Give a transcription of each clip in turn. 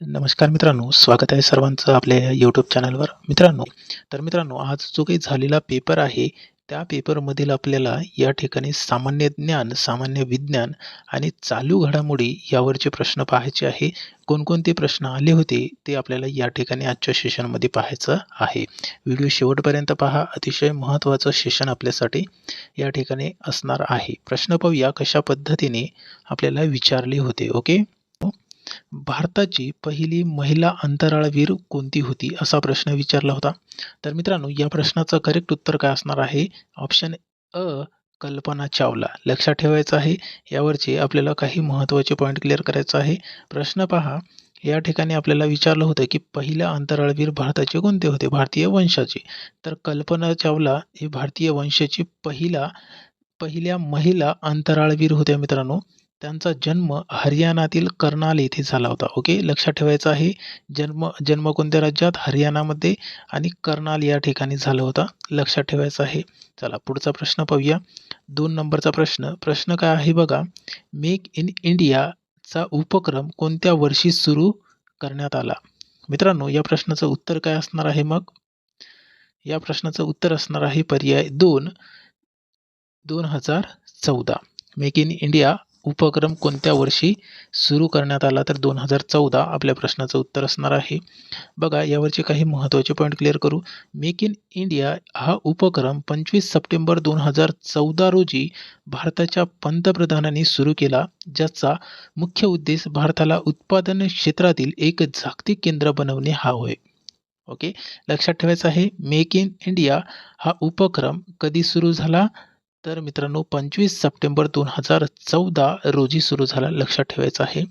नमस्कार मित्रांनो स्वागत आहे सर्वांचं आपल्या यूट्यूब चॅनलवर मित्रांनो तर मित्रांनो आज जो काही झालेला पेपर आहे त्या पेपरमधील आपल्याला या ठिकाणी सामान्य ज्ञान सामान्य विज्ञान आणि चालू घडामोडी यावरचे प्रश्न पाहायचे आहे. कोणकोणते प्रश्न आले होते ते आपल्याला या ठिकाणी आजच्या सेशनमध्ये पाहायचं आहे. व्हिडिओ शेवटपर्यंत पहा अतिशय महत्त्वाचं सेशन आपल्यासाठी या ठिकाणी असणार आहे. प्रश्न पाहूया कशा पद्धतीने आपल्याला विचारले होते ओके भारताची पहिली महिला अंतराळवीर कोणती होती असा प्रश्न विचारला होता. तर मित्रांनो या प्रश्नाचं करेक्ट उत्तर काय असणार आहे? ऑप्शन अ कल्पना चावला. लक्षात ठेवायचं आहे यावरचे आपल्याला काही महत्त्वाचे पॉईंट क्लिअर करायचं आहे. प्रश्न पहा या ठिकाणी आपल्याला विचारलं होतं की पहिला अंतराळवीर भारताचे कोणते होते? भारतीय वंशाचे. तर कल्पना चावला ही भारतीय वंशाची पहिला पहिल्या महिला अंतराळवीर होत्या मित्रांनो. त्यांचा जन्म हरियाणातील कर्नाल येथे झाला होता. ओके लक्षात ठेवायचं आहे जन्म जन्म कोणत्या राज्यात? हरियाणामध्ये आणि कर्नाल या ठिकाणी झाला होता. लक्षात ठेवायचं आहे. चला पुढचा प्रश्न पाहूया. दोन नंबरचा प्रश्न. प्रश्न काय आहे बघा. मेक इन इंडियाचा उपक्रम कोणत्या वर्षी सुरू करण्यात आला? मित्रांनो या प्रश्नाचं उत्तर काय असणार आहे मग? या प्रश्नाचं उत्तर असणार आहे पर्याय दोन. दोन हजार चौदा. मेक इन इंडिया उपक्रम कोणत्या वर्षी सुरू करण्यात आला? तर दोन हजार चौदा आपल्या प्रश्नाचं उत्तर असणार आहे. बघा यावरचे काही महत्त्वाचे पॉईंट क्लिअर करू. मेक इन इंडिया हा उपक्रम पंचवीस सप्टेंबर दोन हजार चौदा रोजी भारताच्या पंतप्रधानांनी सुरू केला ज्याचा मुख्य उद्देश भारताला उत्पादन क्षेत्रातील एक जागतिक केंद्र बनवणे हा होय. ओके लक्षात ठेवायचं आहे मेक इन इंडिया हा उपक्रम कधी सुरू झाला? तर मित्रांनो पंचवीस सप्टेंबर दोन हजार चौदा रोजी सुरू झाला लक्षात ठेवायचं आहे.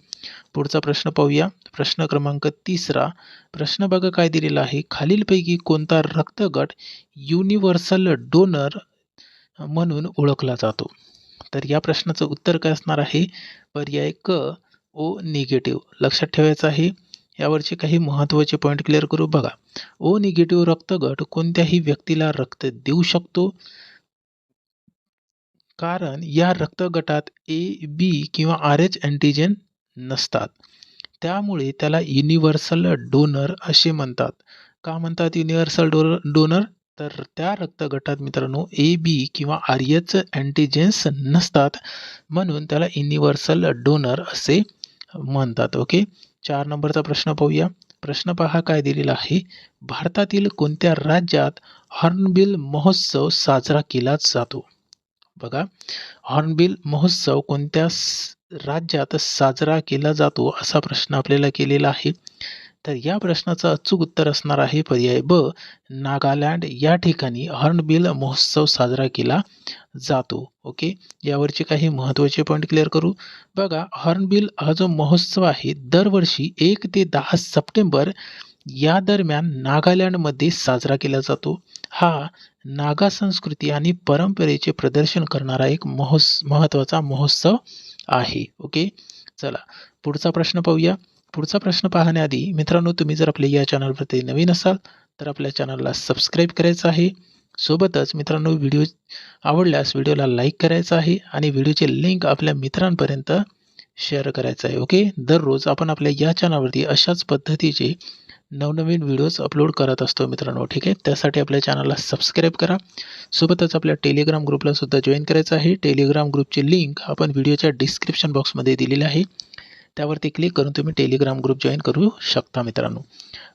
पुढचा प्रश्न पाहूया. प्रश्न क्रमांक तिसरा. प्रश्न बघा काय दिलेला आहे. खालीलपैकी कोणता रक्तगट युनिव्हर्सल डोनर म्हणून ओळखला जातो? तर या प्रश्नाचं उत्तर काय असणार आहे? पर्याय क ओ निगेटिव्ह लक्षात ठेवायचं आहे. यावरचे काही महत्त्वाचे पॉईंट क्लिअर करू बघा. ओ निगेटिव्ह रक्तगट कोणत्याही व्यक्तीला रक्त देऊ शकतो. कारण या रक्तगटात ए बी किंवा आर एच अँटीजेन नसतात. त्यामुळे त्याला युनिव्हर्सल डोनर असे म्हणतात. का म्हणतात युनिव्हर्सल डो डोनर तर त्या रक्तगटात मित्रांनो ए बी किंवा आर एच अँटीजेन्स नसतात. म्हणून त्याला युनिव्हर्सल डोनर असे म्हणतात. ओके चार नंबरचा प्रश्न पाहूया. प्रश्न पहा काय दिलेला आहे. भारतातील कोणत्या राज्यात हॉर्नबिल महोत्सव साजरा केला जातो? बघा हॉर्नबिल महोत्सव कोणत्या राज्यात साजरा केला जातो असा प्रश्न आपल्याला केलेला आहे. तर या प्रश्नाचं अचूक उत्तर असणार आहे पर्याय ब नागालँड या ठिकाणी हॉर्नबिल महोत्सव साजरा केला जातो. ओके? यावरचे काही महत्त्वाचे पॉईंट क्लिअर करू? बघा हॉर्नबिल हा जो महोत्सव आहे दरवर्षी एक ते दहा सप्टेंबर या दरम्यान नागालँडमध्ये साजरा केला जातो. हा नागा संस्कृती आणि परंपरेचे प्रदर्शन करणारा एक महोत्स महत्त्वाचा महोत्सव आहे. ओके? चला पुढचा प्रश्न पाहूया. पुढचा प्रश्न पाहण्याआधी मित्रांनो तुम्ही जर आपल्या या चॅनलवरती नवीन असाल तर आपल्या चॅनलला सबस्क्राईब करायचं आहे. सोबतच मित्रांनो व्हिडिओ आवडल्यास व्हिडिओला लाईक करायचा आहे आणि व्हिडिओचे लिंक आपल्या मित्रांपर्यंत शेअर करायचं आहे. ओके? दररोज आपण आपल्या या चॅनलवरती अशाच पद्धतीचे नवनवीन व्हिडिओज अपलोड करत असतो मित्रांनो ठीक आहे? त्यासाठी आपल्या चॅनलला सबस्क्राईब करा. सोबतच आपल्या टेलिग्राम ग्रुपला सुद्धा जॉईन करायचं आहे. टेलिग्राम ग्रुपची लिंक आपण व्हिडिओच्या डिस्क्रिप्शन बॉक्समध्ये दिलेली आहे. त्यावरती क्लिक करून तुम्ही टेलिग्राम ग्रुप जॉईन करू शकता मित्रांनो.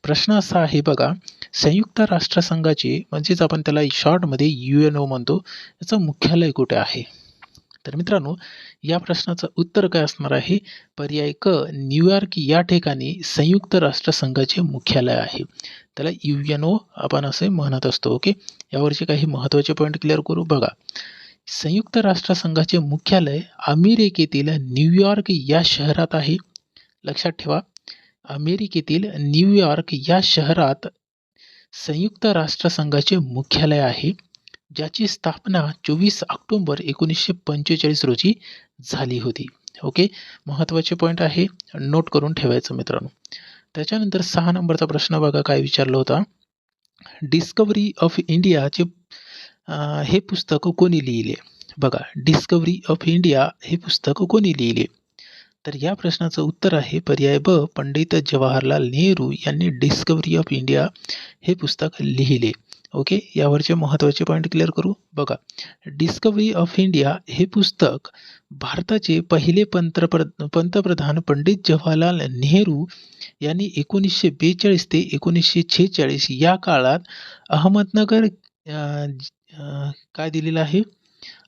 प्रश्न असा आहे बघा संयुक्त राष्ट्रसंघाची म्हणजेच आपण त्याला शॉर्टमध्ये यू एन ओ म्हणतो याचं मुख्यालय कुठे आहे? तर मित्रांनो या प्रश्नाचं उत्तर काय असणार आहे? पर्याय क न्यूयॉर्क या ठिकाणी संयुक्त राष्ट्रसंघाचे मुख्यालय आहे. त्याला यू एन ओ आपण असे म्हणत असतो ओके? यावरचे काही महत्त्वाचे पॉईंट क्लिअर करू? बघा. संयुक्त राष्ट्रसंघाचे मुख्यालय अमेरिकेतील न्यूयॉर्क या शहरात आहे. लक्षात ठेवा. अमेरिकेतील न्यूयॉर्क या शहरात संयुक्त राष्ट्रसंघाचे मुख्यालय आहे. ज्याची स्थापना चोवीस ऑक्टोंबर एकोणीसशे पंचेचाळीस रोजी झाली होती. ओके महत्त्वाचे पॉईंट आहे. नोट करून ठेवायचं मित्रांनो. त्याच्यानंतर सहा नंबरचा प्रश्न बघा काय विचारला होता? डिस्कवरी ऑफ इंडियाचे हे पुस्तक कोणी लिहिले? बघा डिस्कवरी ऑफ इंडिया हे पुस्तक कोणी लिहिले? तर या प्रश्नाचं उत्तर आहे पर्याय ब पंडित जवाहरलाल नेहरू यांनी डिस्कवरी ऑफ इंडिया हे पुस्तक लिहिले. ओके यावरचे महत्त्वाचे पॉईंट क्लिअर करू? बघा डिस्कवरी ऑफ इंडिया हे पुस्तक भारताचे पहिले पंतप्र पंतप्रधान पंडित जवाहरलाल नेहरू यांनी एकोणीसशे बेचाळीस ते एकोणीसशे छेचाळीस या काळात अहमदनगर काय दिलेलं आहे?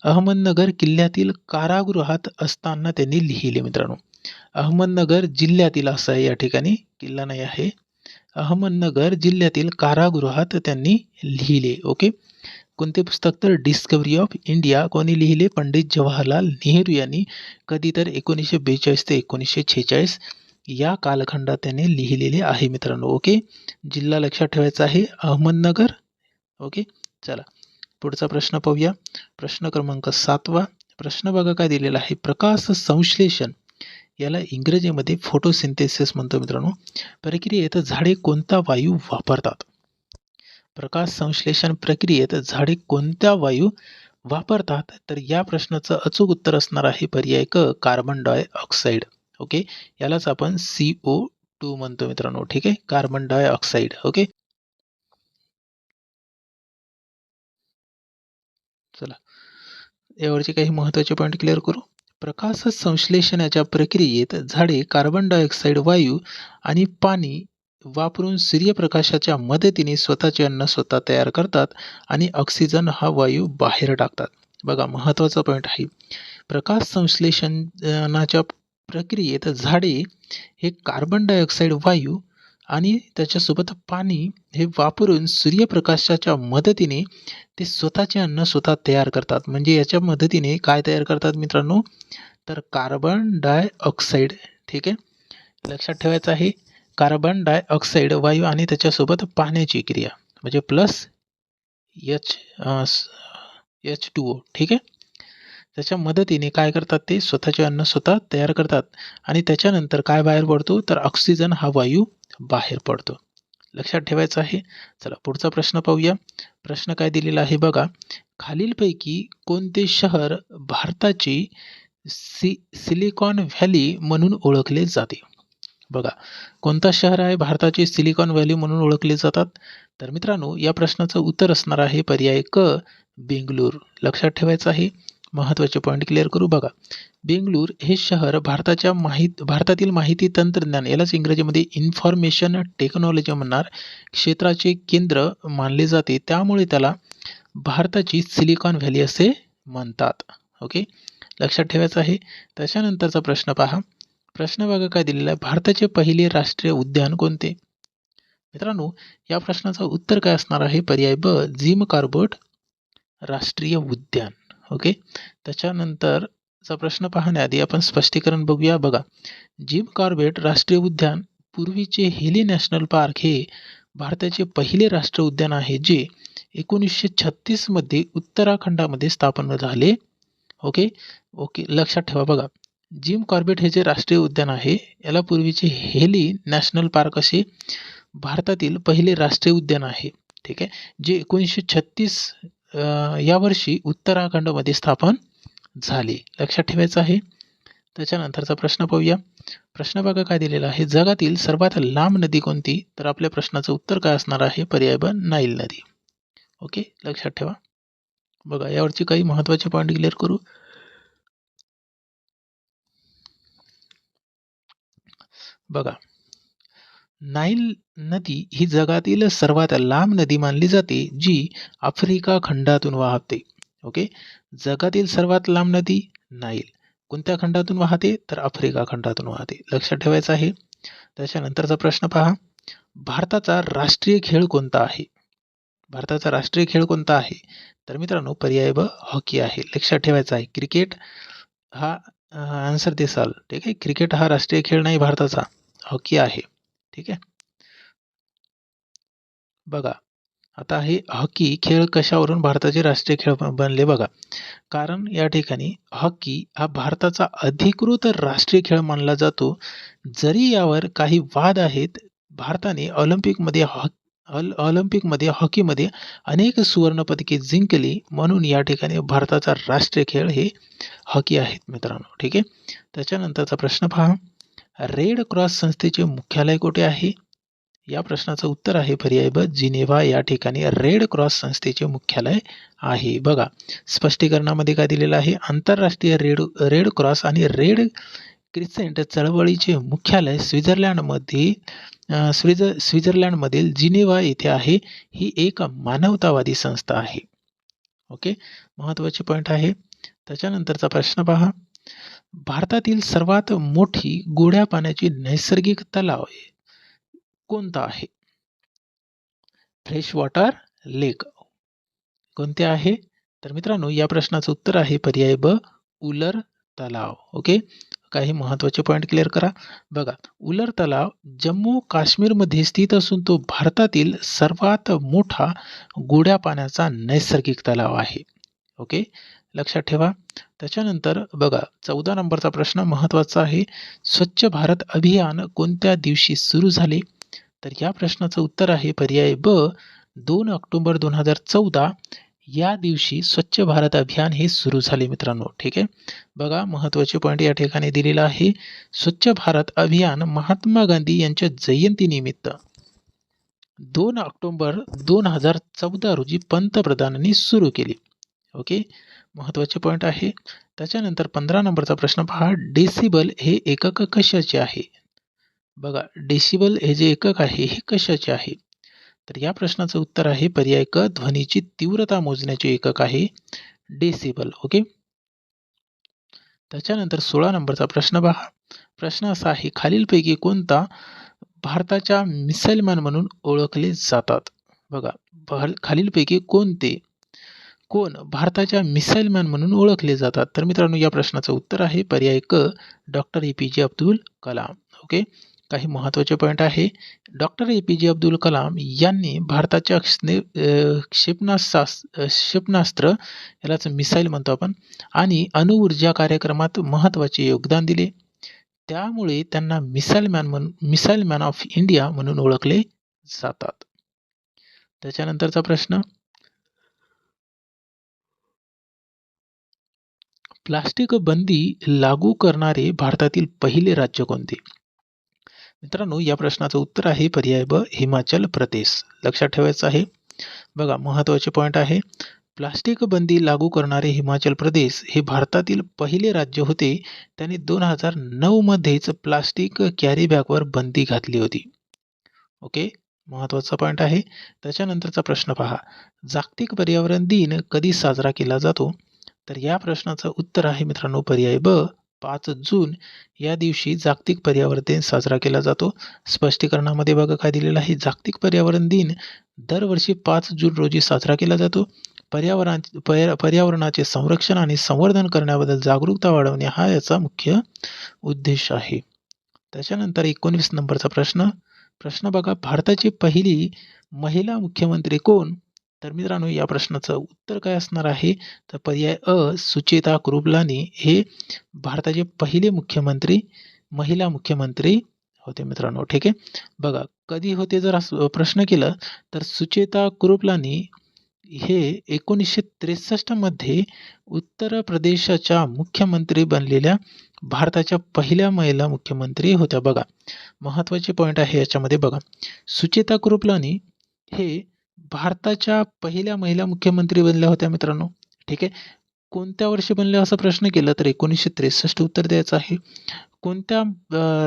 अहमदनगर किल्ल्यातील कारागृहात असताना त्यांनी लिहिले मित्रांनो. अहमदनगर जिल्ह्यातील असं आहे या ठिकाणी किल्ला नाही आहे. अहमदनगर जिल्ह्यातील कारागृहात त्यांनी लिहिले ओके? कोणते पुस्तक तर डिस्कवरी ऑफ इंडिया कोणी लिहिले? पंडित जवाहरलाल नेहरू यांनी कधी तर एकोणीसशे बेचाळीस ते एकोणीसशे छेचाळीस या कालखंडात त्याने लिहिलेले आहे मित्रांनो ओके? जिल्हा लक्षात ठेवायचा आहे अहमदनगर ओके? चला पुढचा प्रश्न पाहूया. प्रश्न क्रमांक सातवा. प्रश्न बघा काय दिलेला आहे. प्रकाश संश्लेषण. याला इंग्रजीमध्ये फोटोसिंथेसिस म्हणतो मित्रांनो. प्रक्रियेत झाडे कोणता वायू वापरतात? प्रकाश संश्लेषण प्रक्रियेत झाडे कोणत्या वायू वापरतात? तर या प्रश्नाचं अचूक उत्तर असणार आहे पर्याय क कार्बन डायऑक्साईड ओके यालाच आपण सी ओ टू म्हणतो मित्रांनो. ठीक आहे? कार्बन डायऑक्साईड ओके चला. यावरचे काही महत्त्वाचे पॉईंट क्लिअर करू? प्रकाश संश्लेषणाच्या प्रक्रियेत झाडे कार्बन डायऑक्साईड वायू आणि पाणी वापरून सूर्यप्रकाशाच्या मदतीने स्वतःचे अन्न स्वतः तयार करतात आणि ऑक्सिजन हा वायू बाहेर टाकतात. बघा महत्त्वाचा पॉईंट आहे. प्रकाश संश्लेषणाच्या प्रक्रियेत झाडे हे कार्बन डायऑक्साईड वायू आणि त्याच्यासोबत पाणी हे वापरून सूर्यप्रकाशाच्या मदतीने ते स्वतःचे अन्न स्वतः तयार करतात. म्हणजे याच्या मदतीने काय तयार करतात मित्रांनो? तर कार्बन डायऑक्साईड ठीक आहे? लक्षात ठेवायचं आहे कार्बन डायऑक्साईड वायू आणि त्याच्यासोबत पाण्याची क्रिया. म्हणजे plus H H two O ठीक आहे? त्याच्या मदतीने काय करतात ते? स्वतःचे अन्न स्वतः तयार करतात. आणि त्याच्यानंतर काय बाहेर पडतो? तर ऑक्सिजन हा वायू बाहेर पडतो. लक्षात ठेवायचं आहे. चला पुढचा प्रश्न पाहूया. प्रश्न काय दिलेला आहे बघा. खालीलपैकी कोणते शहर भारताची सि सिलिकॉन व्हॅली म्हणून ओळखले जाते? बघा कोणता शहर आहे भारताची सिलिकॉन व्हॅली म्हणून ओळखले जातात? तर मित्रांनो या प्रश्नाचं उत्तर असणार आहे पर्याय क बेंगलूर. लक्षात ठेवायचं आहे. महत्त्वाचे पॉईंट क्लिअर करू बघा. बेंगलूर हे शहर भारताच्या माहीत भारतातील माहिती तंत्रज्ञान यालाच इंग्रजीमध्ये इन्फॉर्मेशन टेक्नॉलॉजी म्हणणार क्षेत्राचे केंद्र मानले जाते. त्यामुळे त्याला भारताची सिलिकॉन व्हॅली असे म्हणतात. ओके लक्षात ठेवायचं आहे. त्याच्यानंतरचा प्रश्न पहा. प्रश्न बघा काय दिलेला आहे? भारताचे पहिले राष्ट्रीय उद्यान कोणते? मित्रांनो या प्रश्नाचं उत्तर काय असणार आहे? पर्याय ब जिम कार्बोट राष्ट्रीय उद्यान. ओके? त्याच्यानंतरचा प्रश्न पाहण्याआधी आपण स्पष्टीकरण बघूया. बघा जिम कॉर्बेट राष्ट्रीय उद्यान पूर्वीचे हेली नॅशनल पार्क हे भारताचे पहिले राष्ट्रीय उद्यान आहे जे एकोणीसशे छत्तीसमध्ये उत्तराखंडामध्ये स्थापन झाले. ओके? ओके लक्षात ठेवा. बघा जिम कॉर्बेट हे जे राष्ट्रीय उद्यान आहे याला पूर्वीचे हेली नॅशनल पार्क असे भारतातील पहिले राष्ट्रीय उद्यान आहे. ठीक आहे? जे एकोणीसशे छत्तीस यावर्षी उत्तराखंडमध्ये स्थापन झाले. लक्षात ठेवायचं आहे. त्याच्यानंतरचा प्रश्न पाहूया. प्रश्न बघा काय दिलेला आहे. जगातील सर्वात लांब नदी कोणती? तर आपल्या प्रश्नाचं उत्तर काय असणार आहे? पर्याय ब नाईल नदी. ओके? लक्षात ठेवा. बघा यावरची काही महत्त्वाचे पॉईंट क्लिअर करू. बघा. नाईल नदी ही जगातील सर्वात लांब नदी मानली जाते जी आफ्रिका खंडातून वाहते. ओके? जगातील सर्वात लांब नदी नाईल. कोणत्या खंडातून वाहते? तर आफ्रिका खंडातून वाहते. लक्षात ठेवायचं आहे? त्याच्यानंतरचा प्रश्न पहा. भारताचा राष्ट्रीय खेळ कोणता आहे? भारताचा राष्ट्रीय खेळ कोणता आहे? तर मित्रांनो पर्याय ब हॉकी आहे. लक्षात ठेवायचा आहे. क्रिकेट हा आन्सर देसाल ठीक आहे? क्रिकेट हा राष्ट्रीय खेळ नाही भारताचा. हॉकी आहे. ठीक आहे? बघा आता हे हॉकी खेळ कशावरून भारताचे राष्ट्रीय खेळ बनले बघा. कारण या ठिकाणी हॉकी हा भारताचा अधिकृत राष्ट्रीय खेळ मानला जातो. जरी यावर काही वाद आहेत भारताने ऑलिम्पिकमध्ये हॉ ऑल ऑलिम्पिकमध्ये हॉकीमध्ये अनेक सुवर्णपदके जिंकली म्हणून या ठिकाणी भारताचा राष्ट्रीय खेळ हे हॉकी आहेत मित्रांनो. ठीक आहे? त्याच्यानंतरचा प्रश्न पहा. रेड क्रॉस संस्थेचे मुख्यालय कुठे आहे? या प्रश्नाचं उत्तर आहे पर्याय ब जिनेव्हा या ठिकाणी रेड क्रॉस संस्थेचे मुख्यालय आहे. बघा स्पष्टीकरणामध्ये काय दिलेलं आहे? आंतरराष्ट्रीय रेड रेड क्रॉस आणि रेड क्रिसेंट चळवळीचे मुख्यालय स्वित्झर्लंडमध्ये स्विज स्वित्झर्लंडमधील जिनेव्हा येथे आहे. ही एक मानवतावादी संस्था आहे. ओके? महत्त्वाचे पॉईंट आहे. त्याच्यानंतरचा प्रश्न पहा. भारतातील सर्वात मोठी गोड्या पाण्याची नैसर्गिक तलाव कोणता आहे? Fresh water lake. कोणते आहे? तर मित्रांनो या प्रश्नाचं उत्तर आहे पर्याय ब उलर तलाव. ओके? काही महत्त्वाचे पॉईंट क्लिअर करा. बघा उलर तलाव जम्मू काश्मीरमध्ये स्थित असून तो भारतातील सर्वात मोठा गोड्या पाण्याचा नैसर्गिक तलाव आहे. ओके? लक्षात ठेवा. त्याच्यानंतर बघा चौदा नंबरचा प्रश्न महत्त्वाचा आहे. स्वच्छ भारत अभियान कोणत्या दिवशी सुरू झाले? तर या प्रश्नाचं उत्तर आहे पर्याय ब दोन ऑक्टोबर दोन हजार चौदा. या दिवशी स्वच्छ भारत अभियान हे सुरू झाले मित्रांनो ठीक आहे? बघा महत्त्वाचे पॉईंट या ठिकाणी दिलेला आहे. स्वच्छ भारत अभियान महात्मा गांधी यांच्या जयंतीनिमित्त. दोन ऑक्टोबर दोन हजार चौदा रोजी पंतप्रधानांनी सुरू केली ओके? महत्त्वाचे पॉईंट आहे. त्याच्यानंतर पंधरा नंबरचा प्रश्न पहा. डेसिबल हे एकक कशाचे आहे? बघा डेसिबल हे जे एकक आहे हे कशाचे आहे? तर या प्रश्नाचं उत्तर आहे पर्याय क ध्वनीची तीव्रता मोजण्याचे एकक आहे. डेसिबल ओके त्याच्यानंतर सोळा नंबरचा प्रश्न पहा. प्रश्न असा आहे खालीलपैकी कोणता भारताच्या मिसाईलमॅन म्हणून ओळखले जातात? बघा खालीलपैकी कोणते कोण भारताच्या मिसाईल मॅन म्हणून ओळखले जातात. तर मित्रांनो या प्रश्नाचं उत्तर आहे पर्याय क डॉक्टर ए पी जे अब्दुल कलाम. ओके? काही महत्त्वाचे पॉईंट आहे. डॉक्टर ए पी जे अब्दुल कलाम यांनी भारताच्या स्ने अ, क्षेपणास्त्रास क्षेपणास्त्र यालाच मिसाईल म्हणतो आपण आणि अणुऊर्जा कार्यक्रमात महत्त्वाचे योगदान दिले. त्यामुळे त्यांना मिसाईल मॅन म्हणून मिसाईल मॅन ऑफ इंडिया म्हणून ओळखले जातात. त्याच्यानंतरचा प्रश्न प्लास्टिक बंदी लागू करणारे भारतातील पहिले राज्य कोणते? मित्रांनो या प्रश्नाचं उत्तर आहे पर्याय ब हिमाचल प्रदेश. लक्षात ठेवायचं आहे. बघा महत्त्वाचे पॉईंट आहे. प्लास्टिक बंदी लागू करणारे हिमाचल प्रदेश हे भारतातील पहिले राज्य होते. त्यांनी दोन हजार नऊमध्येच प्लास्टिक कॅरी बॅगवर बंदी घातली होती. ओके? महत्त्वाचा पॉईंट आहे. त्याच्यानंतरचा प्रश्न पहा. जागतिक पर्यावरण दिन कधी साजरा केला जातो? तर या प्रश्नाचं उत्तर आहे मित्रांनो पर्याय ब. पाच जून या दिवशी जागतिक पर्यावरण दिन साजरा केला जातो. स्पष्टीकरणामध्ये बघा काय दिलेलं आहे. जागतिक पर्यावरण दिन दरवर्षी पाच जून रोजी साजरा केला जातो. पर्यावरण पर्या- पर्यावरणाचे संरक्षण आणि संवर्धन करण्याबद्दल जागरूकता वाढवणे हा याचा मुख्य उद्देश आहे. त्याच्यानंतर एकोणवीस नंबरचा प्रश्न. प्रश्न बघा. भारताची पहिली महिला मुख्यमंत्री कोण? तर मित्रांनो या प्रश्नाचं उत्तर काय असणार आहे? तर पर्याय अ सुचेता कृपलानी हे भारताचे पहिले मुख्यमंत्री महिला मुख्यमंत्री होते मित्रांनो ठीक आहे? बघा कधी होते जर असं प्रश्न केलं तर सुचेता कृपलानी हे एकोणीसशे त्रेसष्टमध्ये उत्तर प्रदेशाच्या मुख्यमंत्री बनलेल्या भारताच्या पहिल्या महिला मुख्यमंत्री होत्या. बघा महत्त्वाचे पॉईंट आहे याच्यामध्ये बघा. सुचेता कृपलानी हे भारताच्या पहिल्या महिला मुख्यमंत्री बनल्या होत्या मित्रांनो. ठीक आहे? कोणत्या वर्षी बनल्या असा प्रश्न केला तर एकोणीसशे त्रेसष्ट उत्तर द्यायचं आहे. कोणत्या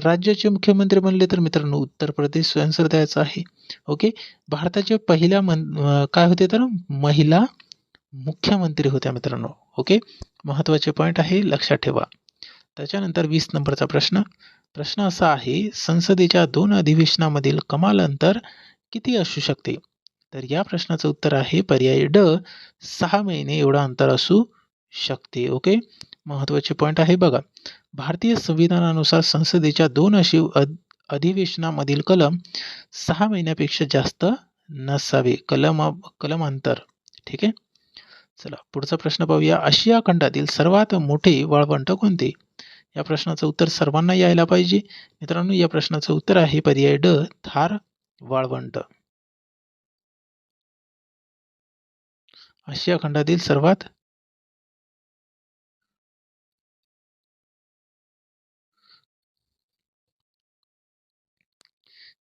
राज्याचे मुख्यमंत्री बनले तर मित्रांनो उत्तर प्रदेश आन्सर द्यायचा आहे. ओके? भारताच्या पहिल्या मन काय होते तर महिला मुख्यमंत्री होत्या मित्रांनो. ओके? महत्त्वाचे पॉईंट आहे लक्षात ठेवा. त्याच्यानंतर वीस नंबरचा प्रश्न. प्रश्न असा आहे संसदेच्या दोन अधिवेशनामधील कमाल अंतर किती असू शकते? तर या प्रश्नाचं उत्तर आहे पर्याय ड सहा महिने एवढा अंतर असू शकते. ओके? महत्त्वाचे पॉईंट आहे बघा. भारतीय संविधानानुसार संसदेच्या दोन अशी अध अधिवेशनामधील कलम सहा महिन्यापेक्षा जास्त नसावे. कलम कलम अंतर. ठीक आहे? चला पुढचा प्रश्न पाहूया. आशिया खंडातील सर्वात मोठे वाळवंट कोणते? या प्रश्नाचं उत्तर सर्वांना यायला पाहिजे. मित्रांनो या प्रश्नाचं उत्तर आहे पर्याय ड थार वाळवंट. आशिया खंडातील सर्वात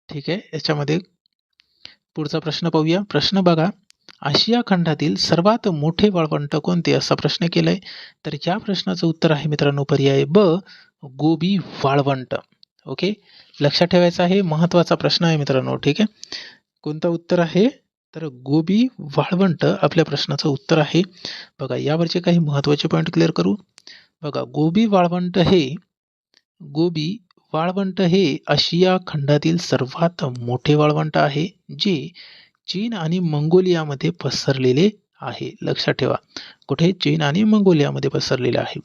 ठीक आहे याच्यामध्ये पुढचा प्रश्न पाहूया. प्रश्न बघा आशिया खंडातील सर्वात मोठे वाळवंट कोणते असा प्रश्न केलाय? तर या प्रश्नाचं उत्तर आहे मित्रांनो पर्याय ब गोबी वाळवंट. ओके? लक्षात ठेवायचं आहे महत्त्वाचा प्रश्न आहे मित्रांनो ठीक आहे? कोणतं उत्तर आहे? तर गोबी वाळवंट आपल्या प्रश्नाचं उत्तर आहे. बघा यावरचे काही महत्त्वाचे पॉईंट क्लिअर करू. बघा गोबी वाळवंट हे गोबी वाळवंट हे आशिया खंडातील सर्वात मोठे वाळवंट आहे जे चीन आणि मंगोलियामध्ये पसरलेले आहे. लक्षात ठेवा कुठे? चीन आणि मंगोलियामध्ये पसरलेले आहे.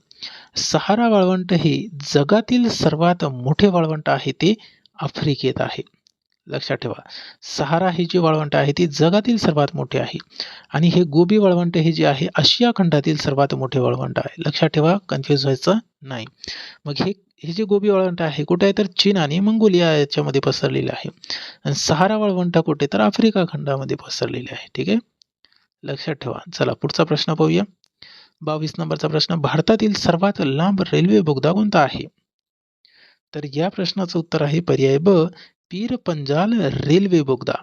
सहारा वाळवंट हे जगातील सर्वात मोठे वाळवंट आहे ते आफ्रिकेत आहे. लक्षात ठेवा. सहारा ही जी वाळवंट आहे ती जगातील सर्वात मोठी आहे. आणि हे गोबी वाळवंट हे जे आहे आशिया खंडातील सर्वात मोठे वाळवंट आहे. लक्षात ठेवा कन्फ्यूज व्हायचं नाही. मग हे हे जे गोबी वाळवंट आहे कुठे आहे तर चीन आणि मंगोलिया याच्यामध्ये पसरलेले आहे. आणि सहारा वाळवंट कुठे तर आफ्रिका खंडामध्ये पसरलेले आहे. ठीक आहे? लक्षात ठेवा. चला पुढचा प्रश्न पाहूया. बावीस नंबरचा प्रश्न भारतातील सर्वात लांब रेल्वे बोगदा कोणता आहे. तर या प्रश्नाचं उत्तर आहे पर्याय ब पीर पंजाल रेल्वे बोगदा.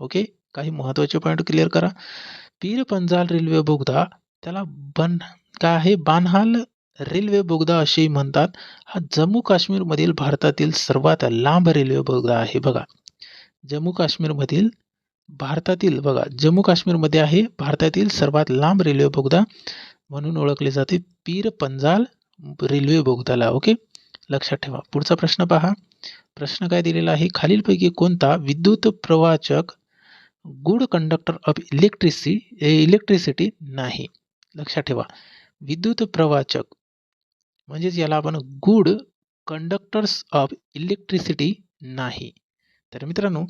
ओके? काही महत्त्वाचे पॉईंट क्लिअर करा. पीर पंजाल रेल्वे बोगदा त्याला बन काय आहे? बानहाल रेल्वे बोगदा असेही म्हणतात. हा जम्मू काश्मीरमधील भारतातील सर्वात लांब रेल्वे बोगदा आहे. बघा. जम्मू काश्मीरमधील भारतातील बघा जम्मू काश्मीरमध्ये आहे. भारतातील सर्वात लांब रेल्वे बोगदा म्हणून ओळखले जाते पीर पंजाल रेल्वे बोगदाला. ओके? लक्षात ठेवा. पुढचा प्रश्न पहा. प्रश्न काय दिलेला आहे? खालीलपैकी कोणता विद्युत प्रवाचक good conductor of electricity electricity नाही? लक्षात ठेवा. विद्युत प्रवाचक म्हणजेच याला आपण गुड कंडक्टर्स ऑफ इलेक्ट्रिसिटी नाही. तर मित्रांनो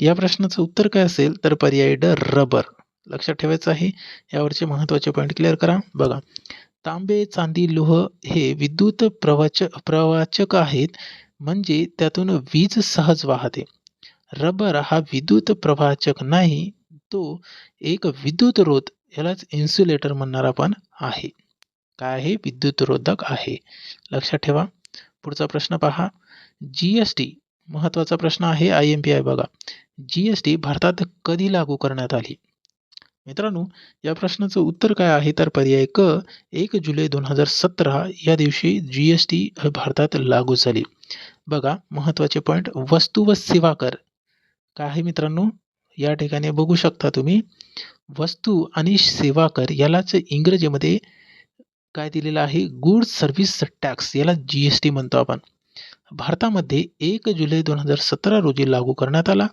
या प्रश्नाचं उत्तर काय असेल? तर पर्याय ड रबर. लक्षात ठेवायचं आहे. यावरचे महत्त्वाचे पॉईंट क्लिअर करा. बघा. तांबे चांदी लोह हे विद्युत प्रवाच प्रवाचक आहेत म्हणजे त्यातून वीज सहज वाहते. रबर हा विद्युत प्रवाचक नाही तो एक विद्युत रोध यालाच इन्सुलेटर म्हणणार आपण आहे. काय आहे? विद्युतरोधक आहे. लक्षात ठेवा. पुढचा प्रश्न पहा. जी एस टी महत्त्वाचा प्रश्न आहे आय एम पी आय बघा. जी एस टी भारतात कधी लागू करण्यात आली? मित्रांनो या प्रश्नाचं उत्तर काय आहे? तर पर्याय क एक जुलै दोन हजार सतरा या दिवशी जी एस टी भारतात लागू झाली. बघा महत्त्वाचे पॉईंट वस्तू व सेवा कर. काय आहे मित्रांनो? या ठिकाणी बघू शकता तुम्ही. वस्तू आणि सेवा कर यालाच इंग्रजीमध्ये काय दिलेलं आहे? गुड्स सर्व्हिस टॅक्स याला जी एस टी म्हणतो आपण. भारतामध्ये एक जुलै दोन हजार सतरा रोजी लागू करण्यात आला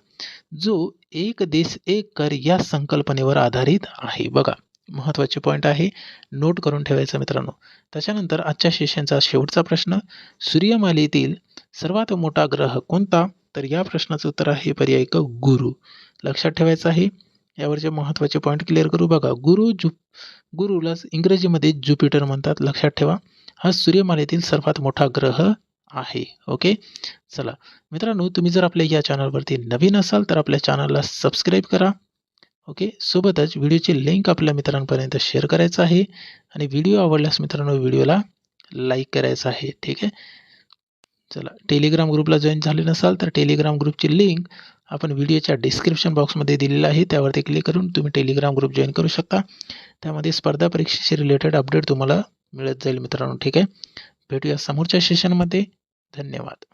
जो एक देश एक कर या संकल्पनेवर आधारित आहे. बघा महत्त्वाचे पॉईंट आहे. नोट करून ठेवायचं मित्रांनो. त्याच्यानंतर आजच्या सेशनचा शेवटचा प्रश्न सूर्यमालेतील सर्वात मोठा ग्रह कोणता? तर या प्रश्नाचं उत्तर आहे पर्याय क गुरु. लक्षात ठेवायचं आहे. यावरचे महत्त्वाचे पॉईंट क्लिअर करू बघा. गुरु जु गुरुला इंग्रजीमध्ये ज्युपिटर म्हणतात. लक्षात ठेवा. हा सूर्यमालेतील सर्वात मोठा ग्रह आहे. ओके चला. मित्रांनो तुम्ही जर आपल्या या चॅनलवरती नवीन असाल तर आपल्या चॅनलला सबस्क्राईब करा. ओके सोबतच व्हिडिओची लिंक आपल्या मित्रांपर्यंत शेअर करायचं आहे. आणि व्हिडिओ आवडल्यास मित्रांनो व्हिडिओला लाईक करायचं आहे. ठीक आहे? चला. टेलिग्राम ग्रुपला जॉईन झाले नसाल तर टेलिग्राम ग्रुपची लिंक आपण व्हिडिओच्या डिस्क्रिप्शन बॉक्समध्ये दिलेलं आहे. त्यावरती क्लिक करून तुम्ही टेलिग्राम ग्रुप जॉईन करू शकता. त्यामध्ये स्पर्धा परीक्षेशी रिलेटेड अपडेट तुम्हाला मिळत जाईल मित्रांनो. ठीक आहे? भेटूया समोरच्या सेशनमध्ये धन्यवाद.